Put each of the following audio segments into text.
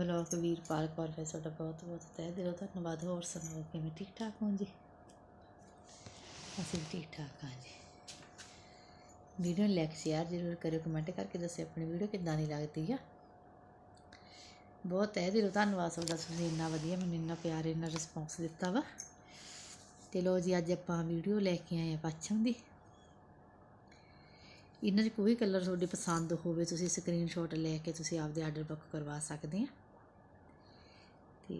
Blog Veerpal Kaur, ਫਿਰ ਤੁਹਾਡਾ ਬਹੁਤ ਬਹੁਤ ਤਹਿ ਦਿਲੋਂ ਧੰਨਵਾਦ। ਹੋਰ ਸੁਣਾਓ, ਕਿਵੇਂ ਠੀਕ ਠਾਕ ਹੋ ਜੀ? ਅਸੀਂ ਵੀ ਠੀਕ ਠਾਕ ਹਾਂ ਜੀ। ਵੀਡੀਓ ਨੂੰ ਲਾਈਕ ਸ਼ੇਅਰ ਜ਼ਰੂਰ ਕਰਿਓ ਕਮੈਂਟ ਕਰਕੇ ਦੱਸਿਓ ਆਪਣੀ ਵੀਡੀਓ ਕਿੱਦਾਂ ਦੀ ਲੱਗਦੀ ਆ। ਬਹੁਤ ਤਹਿ ਦਿਲੋਂ ਧੰਨਵਾਦ ਤੁਹਾਡਾ, ਤੁਸੀਂ ਇੰਨਾ ਵਧੀਆ ਮੈਨੂੰ ਇੰਨਾ ਪਿਆਰ, ਇੰਨਾ ਰਿਸਪੌਂਸ ਦਿੱਤਾ ਵਾ। ਤੇ ਲੋ ਜੀ, ਅੱਜ ਆਪਾਂ ਵੀਡੀਓ ਲੈ ਕੇ ਆਏ ਆ ਪੱਛਮ ਦੀ। ਇਹਨਾਂ 'ਚ ਕੋਈ ਕਲਰ ਤੁਹਾਡੀ ਪਸੰਦ ਹੋਵੇ, ਤੁਸੀਂ ਸਕਰੀਨਸ਼ਾਟ ਲੈ ਕੇ ਤੁਸੀਂ ਆਪਦੇ ਆਰਡਰ ਬੁੱਕ ਕਰਵਾ ਸਕਦੇ ਆ। ਤੇ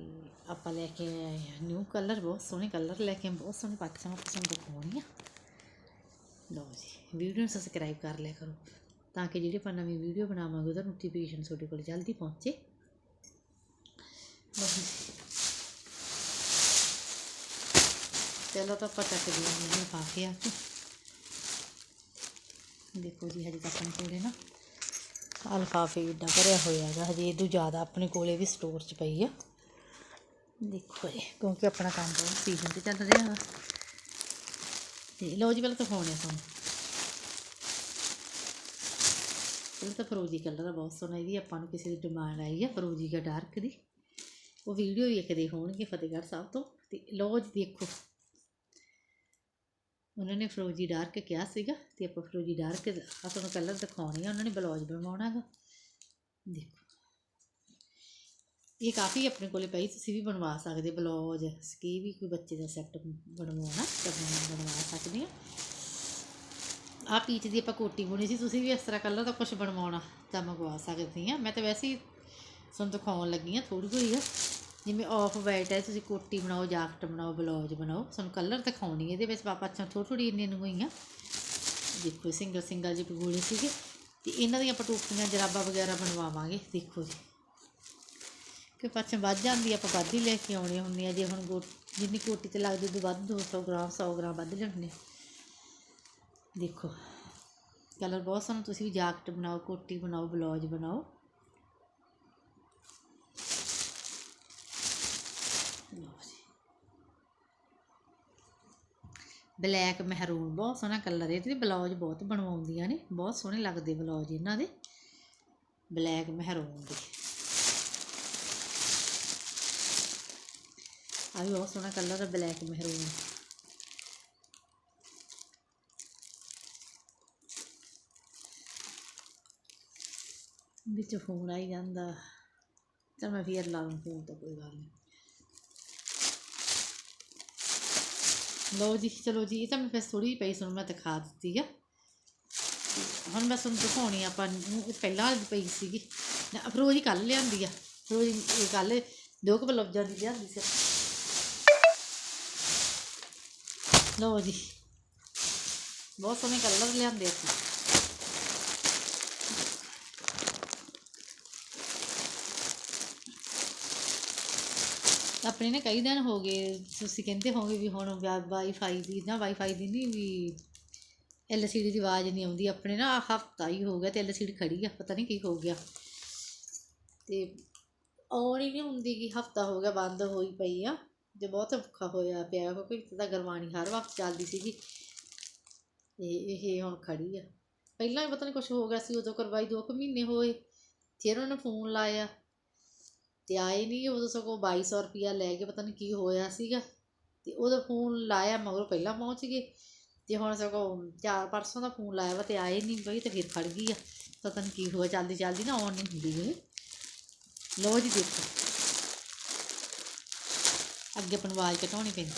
ਆਪਾਂ ਲੈ ਕੇ ਆਏ ਆ ਨਿਊ ਕਲਰ ਬਹੁਤ ਸੋਹਣੇ ਕਲਰ ਲੈ ਕੇ ਬਹੁਤ ਸੋਹਣੇ ਪੱਛਮ ਪਸੰਦ ਦਿਖਾਉਣੀ ਆ ਲਓ ਜੀ ਵੀਡੀਓ ਨੂੰ ਸਬਸਕ੍ਰਾਈਬ ਕਰ ਲਿਆ ਕਰੋ, ਤਾਂ ਕਿ ਜਿਹੜੇ ਆਪਾਂ ਨਵੀਂ ਵੀਡੀਓ ਬਣਾਵਾਂਗੇ, ਉਹਦਾ ਨੋਟੀਫਿਕੇਸ਼ਨ ਤੁਹਾਡੇ ਕੋਲ ਜਲਦੀ ਪਹੁੰਚੇ। ਚਲੋ ਤਾਂ ਆਪਾਂ ਚੱਕ ਦਿਓ ਪਾ ਕੇ ਆ ਕੇ। ਦੇਖੋ ਜੀ, ਹਜੇ ਤੱਕ ਆਪਣੇ ਕੋਲੇ ਨਾ ਅਲਫਾਫੇ ਏਡਾ ਭਰਿਆ ਹੋਇਆ ਹੈਗਾ, ਹਜੇ ਇਹ ਤੋਂ ਜ਼ਿਆਦਾ ਆਪਣੇ ਕੋਲੇ ਵੀ ਸਟੋਰ 'ਚ ਪਈ ਆ। ਦੇਖੋ ਜੀ ਕਿਉਂਕਿ ਆਪਣਾ ਕੰਮ ਬਹੁਤ ਸੀਜ਼ਨ ਤੇ ਚੱਲ ਰਿਹਾ ਵਾ। ਤੇ ਲਓ ਜੀ, ਪਹਿਲਾਂ ਤਾਂ ਫੋਨ ਹੈ ਤੁਹਾਨੂੰ ਇਹ ਤਾਂ ਫਰੋਜੀ ਕਲਰ ਆ, ਬਹੁਤ ਸੋਹਣਾ ਇਹਦੀ। ਆਪਾਂ ਨੂੰ ਕਿਸੇ ਦੀ ਡਿਮਾਂਡ ਆਈ ਆ ਫਰੋਜੀ ਦਾ ਡਾਰਕ ਦੀ। ਉਹ ਵੀਡੀਓ ਵੇਖਦੇ ਹੋਣਗੇ ਫਤਿਹਗੜ੍ਹ ਸਾਹਿਬ ਤੋਂ। ਤੇ ਲਓ ਜੀ, ਦੇਖੋ। ਉਹਨਾਂ ਨੇ ਫਰੋਜੀ ਡਾਰਕ ਕਿਹਾ ਸੀਗਾ, ਤੇ ਆਪਾਂ ਫਰੋਜੀ ਡਾਰਕ ਆ ਤੁਹਾਨੂੰ ਕਲਰ ਦਿਖਾਉਣੀ ਆ। ਉਹਨਾਂ ਨੇ ਬਲੌਜ ਬਣਵਾਉਣਾ ਹੈਗਾ ਦੇਖੋ। ਇਹ ਕਾਫੀ ਆਪਣੇ ਕੋਲੇ ਪਈ, ਤੁਸੀਂ ਵੀ ਬਣਵਾ ਸਕਦੇ ਬਲੌਜ ਕੀ ਵੀ ਕੋਈ ਬੱਚੇ ਦਾ ਸੈੱਟ ਬਣਵਾਉਣਾ ਤਾਂ ਬਣਵਾ ਸਕਦੇ ਆ। ਆ ਪੀਚ ਦੀ ਆਪਾਂ ਕੋਟੀ ਬੁਣੀ ਸੀ, ਤੁਸੀਂ ਵੀ ਇਸ ਤਰ੍ਹਾਂ ਕਲਰ ਦਾ ਕੁਝ ਬਣਵਾਉਣਾ ਤਾਂ ਮੰਗਵਾ ਸਕਦੇ ਆ। ਮੈਂ ਤਾਂ ਵੈਸੇ ਹੀ ਤੁਹਾਨੂੰ ਦਿਖਾਉਣ ਲੱਗੀ ਆ ਥੋੜੀ ਹੋਈ ਆ। ਜਿਵੇਂ ਆਫ ਵਾਈਟ ਹੈ, ਤੁਸੀਂ ਕੋਟੀ ਬਣਾਓ, ਜਾਕਟ ਬਣਾਓ, ਬਲੌਜ ਬਣਾਓ, ਤੁਹਾਨੂੰ ਕਲਰ ਦਿਖਾਉਣੀ ਇਹਦੇ ਵਿੱਚ ਪਾਪਾ ਅੱਛਾ ਥੋੜੀ ਥੋੜੀ ਇੰਨੇ ਨੂੰ ਹੋਈਆਂ। ਦੇਖੋ ਸਿੰਗਲ ਸਿੰਗਲ ਜਿਹੇ ਪਗੂੜੇ ਸੀਗੇ, ਤੇ ਇਹਨਾਂ ਦੀਆਂ ਆਪਾਂ ਟੋਪੀਆਂ, ਜਰਾਬਾਂ ਵਗੈਰਾ ਬਣਵਾਵਾਂਗੇ, ਦੇਖੋ ਜੀ। ਕਿ ਪੱਛ ਵੱਧ ਜਾਂਦੀ ਆ, ਆਪਾਂ ਵੱਧ ਹੀ ਲੈ ਕੇ ਆਉਣੀਆਂ ਹੁੰਦੀਆਂ ਜੇ ਹੁਣ ਗੋ ਜਿੰਨੀ ਕੋਟੀ ਤੇ ਲੱਗਦੀ ਉਦੋਂ ਵੱਧ 200 ਗ੍ਰਾਮ 100 ਗ੍ਰਾਮ ਵੱਧ ਲੈਣੇ ਦੇਖੋ ਕਲਰ ਬਹੁਤ ਸੋਹਣਾ ਤੁਸੀਂ ਵੀ ਜਾਕਟ ਬਣਾਓ ਕੋਟੀ ਬਣਾਓ ਬਲੌਜ ਬਣਾਓ। ਬਲੈਕ ਮਹਿਰੂਨ ਬਹੁਤ ਸੋਹਣਾ ਕਲਰ ਹੈ ਤੇ ਬਲੌਜ ਬਹੁਤ ਬਣਵਾਉਂਦੀਆਂ ਨੇ। ਬਹੁਤ ਸੋਹਣੇ ਲੱਗਦੇ ਬਲੌਜ ਇਹਨਾਂ ਦੇ। ਬਲੈਕ ਮਹਿਰੂਨ ਦੇ। ਆ ਵੀ ਬਹੁਤ ਸੋਹਣਾ ਕਲਰ ਹੈ ਬਲੈਕ ਮਹਿਰੂਨ ਵਿੱਚ ਫੋਨ ਆਈ ਜਾਂਦਾ। ਤਾਂ ਮੈਂ ਫਿਰ ਲਾ ਲੂੰ ਫੋਨ ਤਾਂ ਕੋਈ ਗੱਲ ਨਹੀਂ ਲਓ ਜੀ, ਚਲੋ ਜੀ, ਇਹ ਤਾਂ ਮੈਂ ਫਿਰ ਥੋੜੀ ਪਈ, ਸੁਣ ਮੈਂ ਦਿਖਾ ਦਿੱਤੀ ਆ। ਹੁਣ ਮੈਂ ਤੁਹਾਨੂੰ ਦਿਖਾਉਣੀ ਆਪਾਂ ਨੂੰ, ਇਹ ਪਹਿਲਾਂ ਪਈ ਸੀਗੀ। ਨਾ ਅਫਰੋਜ਼ ਕੱਲ ਲਿਆਂਦੀ ਆ। ਅਫਰੋਜ਼, ਇਹ ਕੱਲ ਦੋ ਕੁ ਬਲੌਜਾਂ ਦੀ ਲਿਆਂਦੀ ਸੀ। ਲਓ ਜੀ। ਬਹੁਤ ਸੋਹਣੇ ਕਲਰ ਲਿਆਂਦੇ ਸੀ ਆਪਣੇ ਨੇ ਕਈ ਦਿਨ ਹੋ ਗਏ, ਤੁਸੀਂ ਕਹਿੰਦੇ ਹੋਗੇ ਵੀ ਹੁਣ ਵਾਈਫਾਈ ਦੀ ਨਾ ਵਾਈਫਾਈ ਦੀ ਨਹੀਂ ਵੀ ਐਲਸੀਡੀ ਦੀ ਆਵਾਜ਼ ਨਹੀਂ ਆਉਂਦੀ। ਆਪਣੇ ਨਾ ਹਫਤਾ ਹੀ ਹੋ ਗਿਆ ਤੇ ਐਲਸੀਡੀ ਖੜੀ ਆ, ਪਤਾ ਨਹੀਂ ਕੀ ਹੋ ਗਿਆ। ਤੇ ਆਉਣ ਹੀ ਨਹੀਂ ਹੁੰਦੀ ਕਿ ਹਫਤਾ ਹੋ ਗਿਆ ਬੰਦ ਹੋਈ ਪਈ ਆ। ਤੇ ਬਹੁਤ ਔਖਾ ਹੋਇਆ ਪਿਆ, ਕਿਉਂਕਿ ਇੱਕ ਤਾਂ ਗਰਮਾਣੀ ਹਰ ਵਕਤ ਚੱਲਦੀ ਸੀਗੀ। ਤੇ ਇਹ ਹੁਣ ਖੜੀ ਆ। ਪਹਿਲਾਂ ਵੀ ਪਤਾ ਨਹੀਂ ਕੁਝ ਹੋ ਗਿਆ ਸੀ, ਉਦੋਂ ਕਰਵਾਈ ਦੋ ਕੁ ਮਹੀਨੇ ਹੋਏ। ਫਿਰ ਉਹਨਾਂ ਨੇ ਫੋਨ ਲਾਇਆ ਤੇ ਆਏ ਨਹੀਂ ਉਦੋਂ ਸਗੋਂ 2200 ਰੁਪਿਆ ਲੈ ਕੇ ਪਤਾ ਨਹੀਂ ਕੀ ਹੋਇਆ ਸੀਗਾ। ਤੇ ਉਹਦਾ ਫੋਨ ਲਾਇਆ ਮਗਰੋਂ ਪਹਿਲਾਂ ਪਹੁੰਚ ਗਏ। ਤੇ ਹੁਣ ਸਗੋਂ ਚਾਰ ਪਰਸੋਂ ਦਾ ਫੋਨ ਲਾਇਆ ਵਾ ਤੇ ਆਏ ਨਹੀਂ ਬਈ ਤੇ ਫਿਰ ਖੜ ਗਈ ਆ। ਪਤਾ ਨਹੀਂ ਕੀ ਹੋਇਆ ਚੱਲਦੀ ਚੱਲਦੀ ਨਾ ਆਨ ਨਹੀਂ ਹੁੰਦੀ ਇਹ ਲੋ ਜੀ ਦੇਖੋ। ਅੱਗੇ ਆਪਾਂ ਨੂੰ ਆਵਾਜ਼ ਘਟਾਉਣੀ ਪੈਂਦੀ।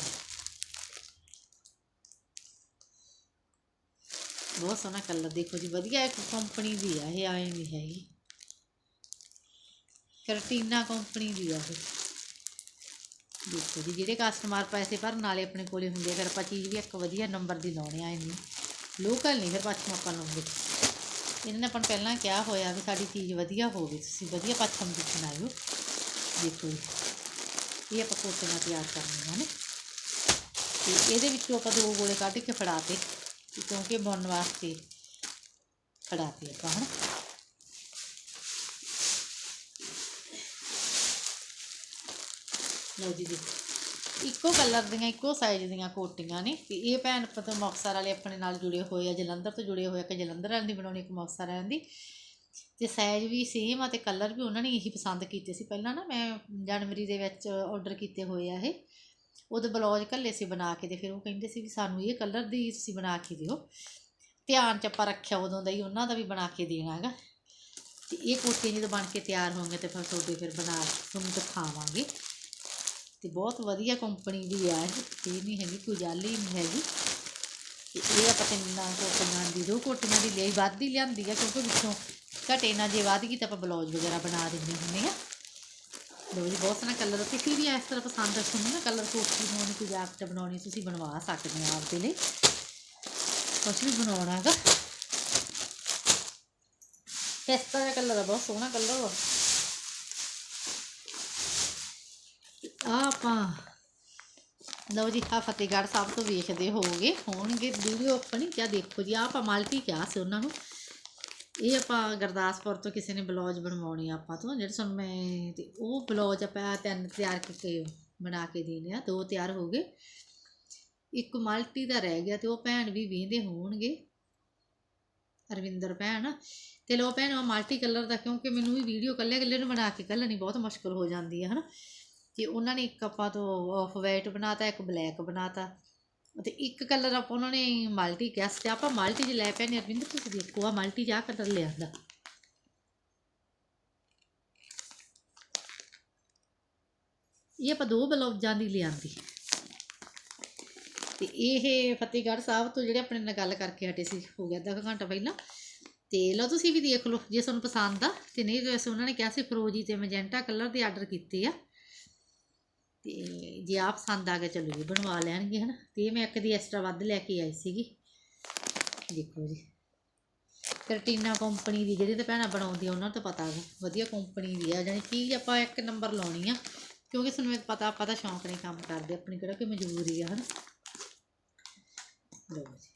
ਬਹੁਤ ਸੋਹਣਾ ਕਲਰ ਦੇਖੋ ਜੀ ਵਧੀਆ ਇੱਕ ਕੰਪਨੀ ਦੀ ਆ ਇਹ ਆਏ ਨਹੀਂ ਹੈਗੀ। ਕਰਟੀਨਾ ਕੰਪਨੀ ਦੀ ਆ ਇਹ। ਦੇਖੋ ਜੀ ਜਿਹੜੇ ਕਸਟਮਰ ਪੈਸੇ ਭਰਨ ਵਾਲੇ ਆਪਣੇ ਕੋਲੇ ਹੁੰਦੇ ਆ, ਫਿਰ ਆਪਾਂ ਚੀਜ਼ ਵੀ ਇੱਕ ਵਧੀਆ ਨੰਬਰ ਦੀ ਲਾਉਣੇ ਆ ਇਹਨੂੰ। ਲੋਕਲ ਨਹੀਂ ਫਿਰ ਪਾਛਮ ਆਪਾਂ ਲਾਉਂਦੇ। ਇਹਨਾਂ ਨੇ ਆਪਾਂ ਨੂੰ ਪਹਿਲਾਂ ਕਿਹਾ ਹੋਇਆ ਵੀ ਸਾਡੀ ਚੀਜ਼ ਵਧੀਆ ਹੋਵੇ ਤੁਸੀਂ ਵਧੀਆ ਪਾਛਮ ਦੀ ਬਣਾਇਓ। ਦੇਖੋ ਜੀ। ਇਹ ਆਪਾਂ ਕੋਟੀਆਂ ਤਿਆਰ ਕਰਨੀਆਂ ਨੇ। ਤੇ ਇਹਦੇ ਵਿੱਚੋਂ ਆਪਾਂ ਦੋ ਗੋਲੇ ਕੱਢ ਕੇ ਫੜਾਤੇ, ਕਿਉਂਕਿ ਬੁਣਨ ਵਾਸਤੇ ਫੜਾਤੇ ਆਪਾਂ ਹਨਾ। ਲਓ ਜੀ ਇੱਕੋ ਕਲਰ ਦੀਆਂ, ਇੱਕੋ ਸਾਈਜ਼ ਦੀਆਂ ਕੋਟੀਆਂ ਨੇ। ਤੇ ਇਹ ਭੈਣ ਪਤਾ ਮੁਕਤਸਰ ਵਾਲੇ ਆਪਣੇ ਨਾਲ ਜੁੜੇ ਹੋਏ ਆ, ਜਲੰਧਰ ਤੋਂ ਜੁੜੇ ਹੋਏ ਆ ਕਿ ਜਲੰਧਰ ਵਾਲਿਆਂ ਦੀ ਬਣਾਉਣੀ, ਇੱਕ ਮੁਕਤਸਰ ਵਾਲਿਆਂ ਦੀ। ਤੇ ਸਾਈਜ਼ ਵੀ ਸੇਮ ਆ ਤੇ ਕਲਰ ਵੀ ਉਹਨਾਂ ਨੇ ਇਹੀ ਪਸੰਦ ਕੀਤੇ ਸੀ। ਪਹਿਲਾਂ ਨਾ ਮੈਂ ਜਨਵਰੀ ਦੇ ਵਿੱਚ ਆਰਡਰ ਕੀਤੇ ਹੋਏ ਆ ਇਹ। ਉਹਦੇ ਬਲੌਜ ਘੱਲੇ ਸੀ ਬਣਾ ਕੇ ਤੇ ਫਿਰ ਉਹ ਕਹਿੰਦੇ ਸੀ ਵੀ ਸਾਨੂੰ ਇਹ ਕਲਰ ਦੀ ਤੁਸੀਂ ਬਣਾ ਕੇ ਦਿਓ। ਧਿਆਨ ਚ ਆਪਾਂ ਰੱਖਿਆ ਉਦੋਂ ਦਾ ਹੀ, ਉਹਨਾਂ ਦਾ ਵੀ ਬਣਾ ਕੇ ਦੇਣਾ ਹੈਗਾ। ਤੇ ਇਹ ਕੋਟੀਆਂ ਜਦੋਂ ਬਣ ਕੇ ਤਿਆਰ ਹੋਣਗੇ ਤੇ ਫਿਰ ਤੁਹਾਡੇ ਫਿਰ ਬਣਾ ਤੁਹਾਨੂੰ ਦਿਖਾਵਾਂਗੇ। ਤੇ ਬਹੁਤ ਵਧੀਆ ਕੰਪਨੀ ਦੀ ਆ ਇਹ ਇਹ ਨਹੀਂ ਹੈਗੀ, ਕੋਈ ਜਾਲੀ ਨਹੀਂ ਹੈਗੀ। ਤੇ ਇਹ ਆਪਾਂ ਤਿੰਨਾਂ ਕੋਟੀਆਂ ਦੀ, ਦੋ ਕੋਟੀਆਂ ਦੀ ਲਈ ਵੱਧ ਹੀ ਲਿਆਂਦੀ ਆ ਕਿਉਂਕਿ ਵਿੱਚੋਂ ਘਟੇ ਨਾ ਜੇ ਵੱਧ ਗਈ ਤਾਂ ਆਪਾਂ ਬਲੌਜ ਵਗੈਰਾ ਬਣਾ ਦਿੰਦੇ ਹੁੰਦੇ ਆ ਲੋ ਜੀ, ਬਹੁਤ ਸੋਹਣਾ ਕਲਰ ਕਿਸੇ ਵੀ ਇਸ ਤਰ੍ਹਾਂ ਪਸੰਦ ਆ ਤੁਹਾਨੂੰ ਨਾ ਕਲਰ ਕੋਟੀ ਬਣਾਉਣੀ ਕੋਈ ਜੈਕਟ ਬਣਾਉਣੀ, ਤੁਸੀਂ ਬਣਵਾ ਸਕਦੇ ਆ ਆਪਦੇ ਲਈ। ਕੁਛ ਵੀ ਬਣਾਉਣਾ ਹੈਗਾ। ਇਸ ਦਾ ਕਲਰ ਆ, ਬਹੁਤ ਸੋਹਣਾ ਕਲਰ ਵਾ ਆ ਆਪਾਂ, ਲਓ ਜੀ ਆ ਫਤਿਹਗੜ੍ਹ ਸਾਹਿਬ ਤੋਂ ਵੇਖਦੇ ਹੋਗੇ ਹੋਣਗੇ ਵੀਡੀਓ ਆਪਣੀ, ਕਿਆ ਦੇਖੋ ਜੀ, ਆਹ ਆਪਾਂ ਮਲਟੀ ਕਿਹਾ ਸੀ ਉਹਨਾਂ ਨੂੰ। ਇਹ ਆਪਾਂ ਗੁਰਦਾਸਪੁਰ ਤੋਂ ਕਿਸੇ ਨੇ ਬਲੌਜ ਬਣਵਾਉਣੀ ਆ ਆਪਾਂ ਤੋਂ, ਜਿਹੜੇ ਸਾਨੂੰ ਮੈਂ ਤੇ ਉਹ ਬਲੌਜ ਆਪਾਂ ਤਿੰਨ ਤਿਆਰ ਕਰਕੇ ਬਣਾ ਕੇ ਦੇਣੇ ਆ, ਦੋ ਤਿਆਰ ਹੋ ਗਏ। ਇੱਕ ਮਲਟੀ ਦਾ ਰਹਿ ਗਿਆ ਤੇ ਉਹ ਭੈਣ ਵੀ ਵੇਂਦੇ ਹੋਣਗੇ। ਅਰਵਿੰਦਰ ਭੈਣ। ਤੇ ਲੋ ਭੈਣ, ਉਹ ਮਲਟੀ ਕਲਰ ਦਾ ਕਿਉਂਕਿ ਮੈਨੂੰ ਵੀ ਵੀਡੀਓ ਕੱਲੇ ਕੱਲੇ ਨੂੰ ਬਣਾ ਕੇ ਕੱਲਣੀ ਬਹੁਤ ਮੁਸ਼ਕਲ ਹੋ ਜਾਂਦੀ ਹੈ ਹਨਾ। ਤੇ ਉਹਨਾਂ ਨੇ ਇੱਕ ਆਪਾਂ ਤੋਂ ਆਫ ਵਾਈਟ ਬਣਾਤਾ, ਇੱਕ ਬਲੈਕ ਬਣਾਤਾ। ਤੇ ਇੱਕ ਕਲਰ ਆਪਾਂ ਉਹਨਾਂ ਨੇ ਮਲਟੀ ਕਿਹਾ ਸੀ ਤੇ ਆਪਾਂ ਮਲਟੀ 'ਚ ਲੈ ਪਏ ਨੇ ਅਰਵਿੰਦਰ ਤੁਸੀਂ ਦੇਖੋ ਆ ਮਲਟੀ 'ਚ ਕਲਰ ਲਿਆਂਦਾ ਇਹ ਆਪਾਂ ਦੋ ਬਲੌਜਾਂ ਦੀ ਲਿਆਂਦੀ। ਤੇ ਇਹ ਫਤਿਹਗੜ੍ਹ ਸਾਹਿਬ ਤੋਂ ਜਿਹੜੇ ਆਪਣੇ ਨਾਲ ਗੱਲ ਕਰਕੇ ਹਟੇ ਸੀ, ਹੋ ਗਿਆ ਅੱਧਾ ਕੁ ਘੰਟਾ ਪਹਿਲਾਂ। ਤੇ ਲਓ ਤੁਸੀਂ ਵੀ ਦੇਖ ਲਓ, ਜੇ ਤੁਹਾਨੂੰ ਪਸੰਦ ਆ। ਤੇ ਨਹੀਂ, ਵੈਸੇ ਉਹਨਾਂ ਨੇ ਕਿਹਾ ਸੀ, ਫਰੋਜੀ ਤੇ ਮੈਜੈਂਟਾ ਕਲਰ ਦੇ ਆਰਡਰ ਕੀਤੇ ਆ। ਤੇ ਜੇ ਆਪ ਪਸੰਦ ਆ ਗਿਆ ਚਲੋ ਜੀ ਬਣਵਾ ਲੈਣਗੇ ਹਨਾ। ਤੇ ਇਹ ਮੈਂ ਇੱਕ ਦੀ ਐਕਸਟਰਾ ਵੱਧ ਲੈ ਕੇ ਆਈ ਸੀਗੀ। ਦੇਖੋ ਜੀ। ਕਰਟੀਨਾ ਕੰਪਨੀ ਦੀ ਜਿਹੜੀ ਤੇ ਭੈਣਾਂ ਬਣਾਉਂਦੀ ਆ, ਉਹਨਾਂ ਨੂੰ ਤਾਂ ਪਤਾ ਹੈ ਵਧੀਆ ਕੰਪਨੀ ਦੀ ਆ ਜਾਨੀ ਚੀਜ਼ ਆਪਾਂ ਇੱਕ ਨੰਬਰ ਲਾਉਣੀ ਆ। ਕਿਉਂਕਿ ਸਾਨੂੰ ਪਤਾ, ਆਪਾਂ ਤਾਂ ਸ਼ੌਂਕ ਨਹੀਂ ਕੰਮ ਕਰਦੇ ਆਪਣੀ ਕਿਹੜਾ ਕੋਈ ਮਜਬੂਰੀ ਆ, ਹਨਾ। ਲਓ ਜੀ।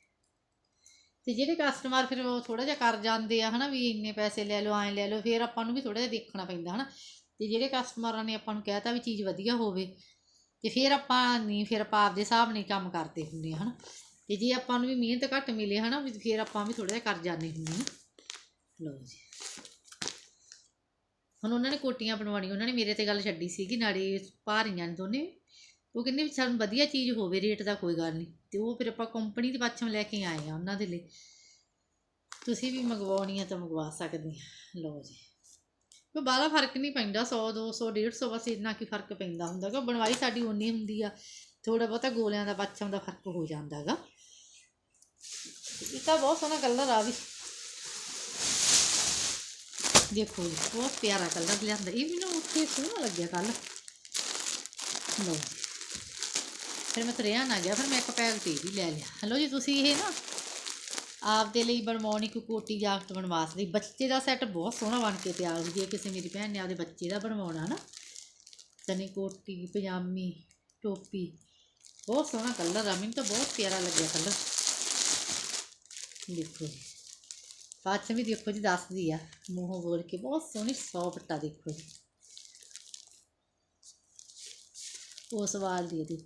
ਤੇ ਜਿਹੜੇ ਕਸਟਮਰ ਫਿਰ ਉਹ ਥੋੜਾ ਜਿਹਾ ਕਰ ਜਾਂਦੇ ਆ, ਹਨਾ, ਵੀ ਇੰਨੇ ਪੈਸੇ ਲੈ ਲਓ, ਐਂ ਲੈ ਲਓ, ਫਿਰ ਆਪਾਂ ਨੂੰ ਵੀ ਥੋੜਾ ਜਿਹਾ ਦੇਖਣਾ ਪੈਂਦਾ, ਹਨਾ। ਤੇ ਜਿਹੜੇ ਕਸਟਮਰਾਂ ਨੇ ਆਪਾਂ ਨੂੰ ਕਹਿਤਾ ਵੀ ਚੀਜ਼ ਵਧੀਆ ਹੋਵੇ, ਤੇ ਫਿਰ ਆਪਾਂ ਨਹੀਂ, ਫਿਰ ਆਪਾਂ ਆਪਦੇ ਹਿਸਾਬ ਨਾਲ ਕੰਮ ਕਰਦੇ ਹੁੰਦੇ ਆ, ਹਨਾ। ਤੇ ਜੇ ਆਪਾਂ ਨੂੰ ਵੀ ਮਿਹਨਤ ਘੱਟ ਮਿਲੇ, ਹਨਾ, ਵੀ ਫਿਰ ਆਪਾਂ ਵੀ ਥੋੜਾ ਜਿਹਾ ਕਰ ਜਾਂਦੇ ਹੁੰਦੇ ਆ। ਲਓ ਜੀ। ਹੁਣ ਉਹਨਾਂ ਨੇ ਕੋਟੀਆਂ ਬਣਵਾਉਣੀ ਉਹਨਾਂ ਨੇ ਮੇਰੇ ਤੇ ਗੱਲ ਛੱਡੀ ਸੀਗੀ, ਨਾਲੇ ਭਾਰੀਆਂ ਨੇ ਦੋਨੇ। ਉਹ ਕਹਿੰਦੇ ਵੀ ਸਾਨੂੰ ਵਧੀਆ ਚੀਜ਼ ਹੋਵੇ, ਰੇਟ ਦਾ ਕੋਈ ਗੱਲ ਨਹੀਂ। ਤੇ ਉਹ ਫਿਰ ਆਪਾਂ ਕੰਪਨੀ ਦੇ ਪਾਛੋਂ ਲੈ ਕੇ ਆਏ ਆ ਉਹਨਾਂ ਦੇ ਲਈ। ਤੁਸੀਂ ਵੀ ਮੰਗਵਾਉਣੀ ਆ ਤਾਂ ਮੰਗਵਾ ਸਕਦੇ ਆ। ਲਓ ਜੀ। ਕੋਈ ਬਾਹਲਾ ਫ਼ਰਕ ਨਹੀਂ ਪੈਂਦਾ? 100 200 150 ਬਸ ਇੰਨਾ ਕੀ ਫ਼ਰਕ ਪੈਂਦਾ ਹੁੰਦਾ ਕਿ ਬਣਵਾਈ ਸਾਡੀ ਉਨੀ ਹੁੰਦੀ ਆ ਥੋੜਾ ਬਹੁਤਾ ਗੋਲਿਆਂ ਦਾ ਪਾਛੋਂ ਦਾ ਫ਼ਰਕ ਹੋ ਜਾਂਦਾਗਾ ਇਹ ਤਾਂ ਬਹੁਤ ਸੋਹਣਾ ਕਲਰ ਆ ਵੀ। ਦੇਖੋ ਜੀ, ਬਹੁਤ ਪਿਆਰਾ ਕਲਰ ਲਿਆਂਦਾ। ਇਹ ਮੈਨੂੰ ਉੱਥੇ ਸੋਹਣਾ ਲੱਗਿਆ ਕੱਲ ਲਓ। ਫਿਰ ਮੈਂ ਤੁਰਿਆ ਨਾ ਗਿਆ, ਫਿਰ ਮੈਂ ਇੱਕ ਪੈਕ ਤੇ ਵੀ ਲੈ ਲਿਆ। ਹਲੋ ਜੀ, ਤੁਸੀਂ ਇਹ ਨਾ ਆਪਦੇ ਲਈ ਬਣਵਾਉਣੀ, ਇੱਕ ਕੋਟੀ ਜਾਕਟ ਬਣਵਾ ਸਕਦੇ ਬੱਚੇ ਦਾ ਸੈੱਟ ਬਹੁਤ ਸੋਹਣਾ ਬਣ ਕੇ ਤਿਆਰ ਹੋ। ਜੇ ਕਿਸੇ ਮੇਰੀ ਭੈਣ ਨੇ ਆਪਦੇ ਬੱਚੇ ਦਾ ਬਣਵਾਉਣਾ ਨਾ। ਸਨੀ ਕੋਟੀ, ਪਜਾਮੀ, ਟੋਪੀ। ਬਹੁਤ ਸੋਹਣਾ ਕਲਰ ਆ। ਮੈਨੂੰ ਤਾਂ ਬਹੁਤ ਪਿਆਰਾ ਲੱਗਿਆ ਕਲਰ ਦੇਖੋ ਜੀ। ਪਾਛ ਵੀ ਦੇਖੋ ਜੀ, ਦੱਸਦੀ ਆ। ਮੂੰਹੋਂ ਬੋਲ ਕੇ ਬਹੁਤ ਸੋਹਣੀ ਸੌਫਟ ਆ, ਦੇਖੋ ਜੀ। ਉਸ ਸਵਾਲ ਦੀ ਇਹਦੀ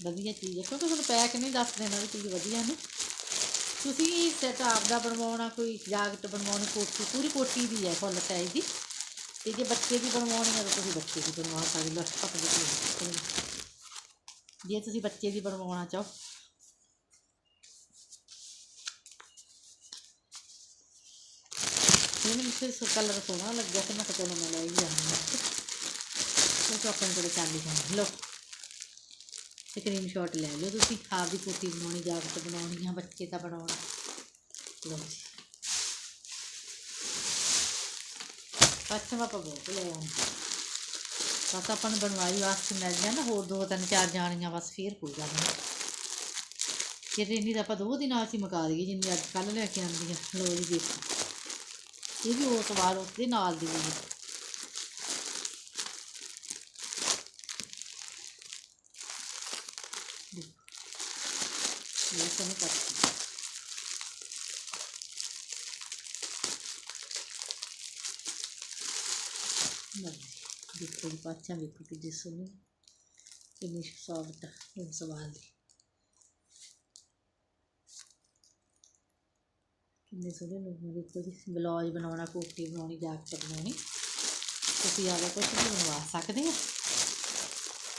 ਵਧੀਆ ਚੀਜ਼ ਹੈ। ਕਿਉਂਕਿ ਤੁਹਾਨੂੰ ਪੈਕ ਨਹੀਂ ਦੱਸ ਦੇਣਾ ਵੀ ਚੀਜ਼ ਵਧੀਆ ਨੇ। ਤੁਸੀਂ ਸੈਟ ਆਪਦਾ ਬਣਵਾਉਣਾ, ਕੋਈ ਜਾਗਟ ਬਣਵਾਉਣੀ ਕੋਟੀ ਪੂਰੀ ਕੋਟੀ ਦੀ ਹੈ ਫੁੱਲ ਸਾਈਜ਼ ਦੀ। ਤੇ ਜੇ ਬੱਚੇ ਦੀ ਬਣਵਾਉਣੀ ਹੈ ਤਾਂ ਤੁਸੀਂ ਬੱਚੇ ਦੀ ਬਣਵਾ ਸਕਦੇ ਹੋ। ਆਪਣੇ ਜੇ ਤੁਸੀਂ ਬੱਚੇ ਦੀ ਬਣਵਾਉਣਾ ਚਾਹੋ। ਮੈਨੂੰ ਫਿਰ ਕਲਰ ਸੋਹਣਾ ਲੱਗਿਆ ਤੇ ਮੈਂ ਕਿਹਾ ਚਲੋ ਮੈਂ ਲੈ ਹੀ ਜਾਂਦੀ ਹਾਂ। ਉਹ ਆਪਣੇ ਕੋਲ ਚਾਲੀ ਜਾਂਦੀ ਲਓ। ਸਕਰੀਨਸ਼ਾਟ ਲੈ ਲਿਓ ਤੁਸੀਂ। ਆਪ ਦੀ ਕੋਟੀ ਬਣਾਉਣੀ, ਜਾਗਤ ਬਣਾਉਣੀ ਆ ਬੱਚੇ ਦਾ ਬਣਾਉਣਾ। ਲਓ ਜੀ। ਪੱਛਮ ਆਪਾਂ ਬਹੁਤ ਲੈ ਆਉਂਦੇ। ਬਸ ਆਪਾਂ ਨੂੰ ਬਣਵਾਈ ਵਾਸਤੇ ਮਿਲ ਜਾਣਾ ਹੋਰ ਦੋ ਤਿੰਨ ਚਾਰ ਜਾਣੀਆਂ, ਬਸ ਫੇਰ ਕੋਈ ਗੱਲ ਨਹੀਂ। ਫਿਰ ਇੰਨੀ ਤਾਂ ਆਪਾਂ ਦੋ ਦਿਨਾਂ ਵਿੱਚ ਹੀ ਦਈਏ, ਜਿੰਨੀ ਅੱਜ ਕੱਲ੍ਹ ਲੈ ਕੇ ਆਉਂਦੀਆਂ। ਆ ਲਓ ਜੀ ਦੇਖੋ। ਇਹ ਵੀ ਉਸ ਵਾਰ ਉਸਦੇ ਨਾਲ ਦੀ ਹੋਈ ਹੈ ਇਹ ਦੇਖੋ ਜੀ ਪਾਚਾ ਵੇਖੋ ਕਿ ਜਿਸ ਨੂੰ ਕਿੰਨੀ ਸੌਫਟ ਉਹ ਸਵਾਲ ਦੀ ਕਿੰਨੇ ਸੋਹਣੇ ਲੱਗੂ ਦੇਖੋ ਜੀ। ਬਲੌਜ ਬਣਾਉਣਾ ਕੋਟੀ ਬਣਾਉਣੀ, ਜੈਕਟ ਬਣਾਉਣੀ। ਤੁਸੀਂ ਆਦਾ ਕੁਝ ਵੀ ਬਣਵਾ ਸਕਦੇ ਆ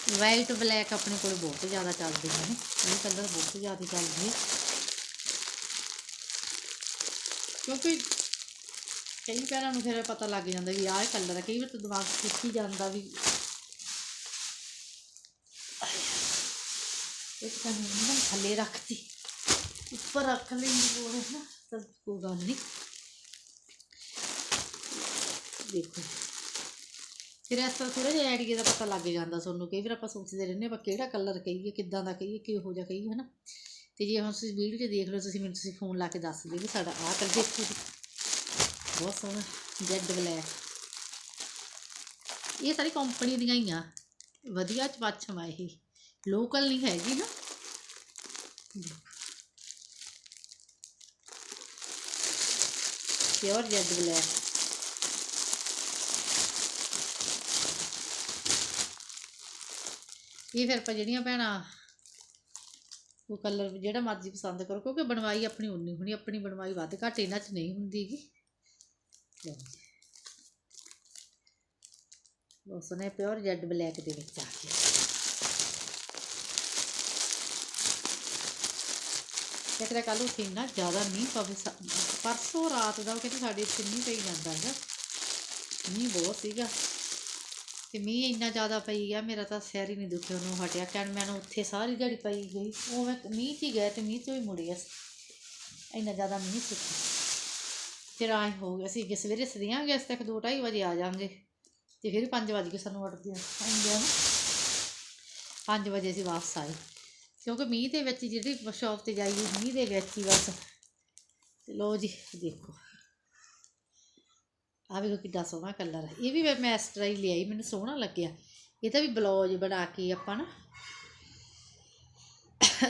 ਵਾਈਟ ਬਲੈਕ ਆਪਣੇ ਕੋਲ ਬਹੁਤ ਜ਼ਿਆਦਾ ਚੱਲਦੇ ਨੇ। ਇਹ ਕਲਰ ਬਹੁਤ ਜ਼ਿਆਦਾ ਚੱਲਦੇ ਆ ਕਿਉਂਕਿ ਕਈ ਪੈਰਾਂ ਨੂੰ ਫਿਰ ਪਤਾ ਲੱਗ ਜਾਂਦਾ ਵੀ ਆਹ ਕਲਰ ਹੈ ਕਈ ਵਾਰ ਤਾਂ ਦਿਮਾਗ ਖਿੱਚੀ ਜਾਂਦਾ ਵੀ ਇੱਕ ਤਾਂ ਮੈਂ ਥੱਲੇ ਰੱਖਤੀ। ਉੱਪਰ ਰੱਖ ਲੈਂਦੀ ਕੋਲ ਨਾ ਤਾਂ ਕੋਈ ਗੱਲ ਨਹੀਂ। ਦੇਖੋ। ਫਿਰ ਇਸ ਤਰ੍ਹਾਂ ਥੋੜਾ ਜਿਹਾ ਆਈਡੀਆ ਦਾ ਪਤਾ ਲੱਗ ਜਾਂਦਾ ਤੁਹਾਨੂੰ, ਕਈ ਵਾਰ ਆਪਾਂ ਸੋਚਦੇ ਰਹਿੰਦੇ ਆਪਾਂ ਕਿਹੜਾ ਕਲਰ ਕਹੀਏ, ਕਿੱਦਾਂ ਦਾ ਕਹੀਏ, ਕਿਹੋ ਜਿਹਾ ਕਹੀਏ, ਹਨਾ? ਤੇ ਜੇ ਹੁਣ ਤੁਸੀਂ ਵੀਡੀਓ 'ਚ ਦੇਖ ਲਓ, ਤੁਸੀਂ ਮੈਨੂੰ ਤੁਸੀਂ ਫੋਨ ਲਾ ਕੇ ਦੱਸ ਦਿਓ ਵੀ ਸਾਡਾ ਆਹ ਕਲਰ ਦੇਖੋ ਬਹੁਤ ਸੋਹਣਾ ਜੈਡ ਬਲੈਕ ਇਹ ਸਾਰੀ ਕੰਪਨੀ ਦੀਆਂ ਹੀ ਆ। ਵਧੀਆ ਚਪਾਚਮ ਆ ਇਹ। ਲੋਕਲ ਨਹੀਂ ਹੈਗੀ ਨਾ। ਪਿਓਰ ਜੈਡ ਬਲੈਕ ਇਹ ਫਿਰ ਆਪਾਂ ਜਿਹੜੀਆਂ ਭੈਣਾਂ ਉਹ ਕਲਰ ਜਿਹੜਾ ਮਰਜ਼ੀ ਪਸੰਦ ਕਰੋ, ਕਿਉਂਕਿ ਬਣਵਾਈ ਆਪਣੀ ਉਨੀ ਹੋਣੀ, ਆਪਣੀ ਬਣਵਾਈ ਵੱਧ ਘੱਟ ਇਹਨਾਂ 'ਚ ਨਹੀਂ ਹੁੰਦੀਗੀ ਲਓ ਜੀ। ਬਹੁਤ ਸੋਹਣੇ ਪਿਓਰ ਜੈਡ ਬਲੈਕ ਦੇ ਵਿੱਚ ਆ ਗਿਆ ਕਿਤੇ ਕੱਲ ਉੱਥੇ ਇੰਨਾ ਜ਼ਿਆਦਾ ਮੀਂਹ ਪਵੇ ਪਰਸੋਂ ਰਾਤ ਦਾ ਉਹ ਕਹਿੰਦੇ ਸਾਡੇ ਇੱਥੇ ਮੀਂਹ ਪਈ ਜਾਂਦਾ ਹੈਗਾ। ਮੀਂਹ ਬਹੁਤ ਸੀਗਾ। ਤੇ ਮੀਂਹ ਇੰਨਾ ਜ਼ਿਆਦਾ ਪਈ ਗਿਆ, ਮੇਰਾ ਤਾਂ ਸਿਰ ਹੀ ਨਹੀਂ ਦੁਖਿਆ, ਉਹਨੂੰ ਹਟਿਆ ਕਹਿਣ, ਮੈਨੂੰ ਉੱਥੇ ਸਾਰੀ ਜੜੀ ਪਈ ਗਈ। ਉਹ ਮੈਂ ਮੀਂਹ 'ਚ ਹੀ ਗਏ ਤੇ ਮੀਂਹ 'ਚੋਂ ਹੀ ਮੁੜਿਆ ਅਸੀਂ ਇੰਨਾ ਜ਼ਿਆਦਾ ਮੀਂਹ ਸੀ ਫਿਰ ਆਏ ਹੋ ਗਏ ਅਸੀਂ ਕਿ ਸਵੇਰੇ ਸਰੀਆਂਗੇ ਇਸ ਤੱਕ 2:30 ਵਜੇ ਆ ਜਾਾਂਗੇ ਤੇ ਫਿਰ 5 ਵਜੇ ਸਾਨੂੰ ਉੱਠਦੇ ਆਉਂਦੇ ਆ 5 ਵਜੇ ਅਸੀਂ ਵਾਪਸ ਆਏ। ਕਿਉਂਕਿ ਮੀਂਹ ਦੇ ਵਿੱਚ ਜਿਹੜੀ ਸ਼ੌਪ ਤੇ ਜਾਈਏ, ਮੀਂਹ ਦੇ ਵਿੱਚ ਹੀ ਬਸ। ਤੇ ਲੋ ਜੀ, ਦੇਖੋ। ਆ ਵੇਖੋ ਕਿੱਡਾ ਸੋਹਣਾ ਕਲਰ ਹੈ। ਇਹ ਵੀ ਮੈਂ- ਮੈਂ ਇਸ ਤਰ੍ਹਾਂ ਹੀ ਲਿਆਈ, ਮੈਨੂੰ ਸੋਹਣਾ ਲੱਗਿਆ। ਇਹ ਤਾਂ ਵੀ ਬਲੌਜ ਬਣਾ ਕੇ ਆਪਾਂ ਨਾ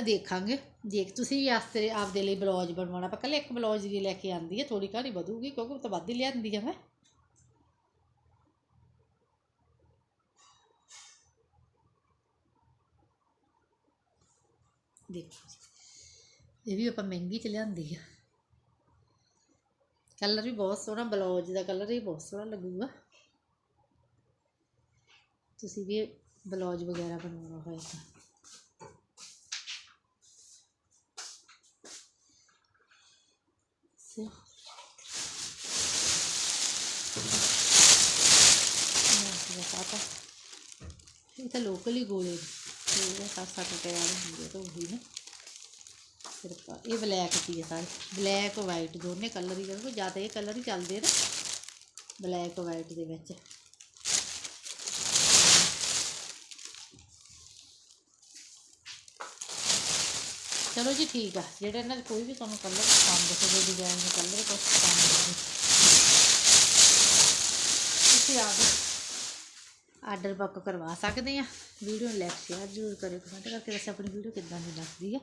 ਦੇਖਾਂਗੇ। ਜੇ ਤੁਸੀਂ ਵੀ ਆਸਤੇ ਆਪਦੇ ਲਈ ਬਲੌਜ ਬਣਵਾਉਣਾ। ਆਪਾਂ ਕੱਲੇ ਇੱਕ ਬਲੌਜ ਦੀ ਲੈ ਕੇ ਆਂਦੀ ਹੈ ਥੋੜੀ ਘਾਣੀ ਵਧੂਗੀ, ਕਿਉਂਕਿ ਉਹ ਤਾਂ ਵੱਧ ਹੀ ਲਿਆਂਦੀ ਆ ਮੈਂ। ਦੇਖੋ ਜੀ। ਇਹ ਵੀ ਆਪਾਂ ਮਹਿੰਗੀ ਚ ਲਿਆਂਦੀ ਆ। ਕਲਰ ਵੀ ਬਹੁਤ ਸੋਹਣਾ ਬਲੌਜ ਦਾ ਕਲਰ ਵੀ ਬਹੁਤ ਸੋਹਣਾ ਲੱਗੂਗਾ ਤੁਸੀਂ ਵੀ ਬਲੌਜ ਵਗੈਰਾ ਬਣਵਾਉਣਾ ਹੋਏ ਤਾਂ ਸੋ ਪਾਤਾ ਇਹ ਤਾਂ ਲੋਕਲ ਹੀ ਗੋਲੇ ਇਹ ਸੱਤ ਸੱਤ ਰੁਪਏ ਵਾਲੇ ਹੁੰਦੇ ਆ ਇਹ ਬਲੈਕ ਦੀ ਹੈ ਸਾਰੇ। ਬਲੈਕ ਵਾਈਟ ਦੋਨੇ ਕਲਰ ਹੀ ਕਰੋ ਜ਼ਿਆਦਾ ਇਹ ਕਲਰ ਹੀ ਚੱਲਦੇ ਨੇ। ਬਲੈਕ ਵਾਈਟ ਦੇ ਵਿੱਚ। ਚਲੋ ਜੀ ਠੀਕ ਆ। ਜਿਹੜੇ ਇਹਨਾਂ 'ਚ ਕੋਈ ਵੀ ਤੁਹਾਨੂੰ ਕਲਰ ਪਸੰਦ ਹੋਵੇ ਡਿਜ਼ਾਈਨ ਦਾ ਕਲਰ ਕੁਛ ਪਸੰਦ ਹੋਵੇ ਤੁਸੀਂ ਆ ਕੇ ਆਰਡਰ ਬੁੱਕ ਕਰਵਾ ਸਕਦੇ ਆ। ਵੀਡੀਓ ਨੂੰ ਲਾਈਕ ਸ਼ੇਅਰ ਜ਼ਰੂਰ ਕਰਿਓ। ਕਮੈਂਟ ਕਰਕੇ ਦੱਸਿਓ ਆਪਣੀ ਵੀਡੀਓ ਕਿੱਦਾਂ ਦੀ ਲੱਗਦੀ ਆ।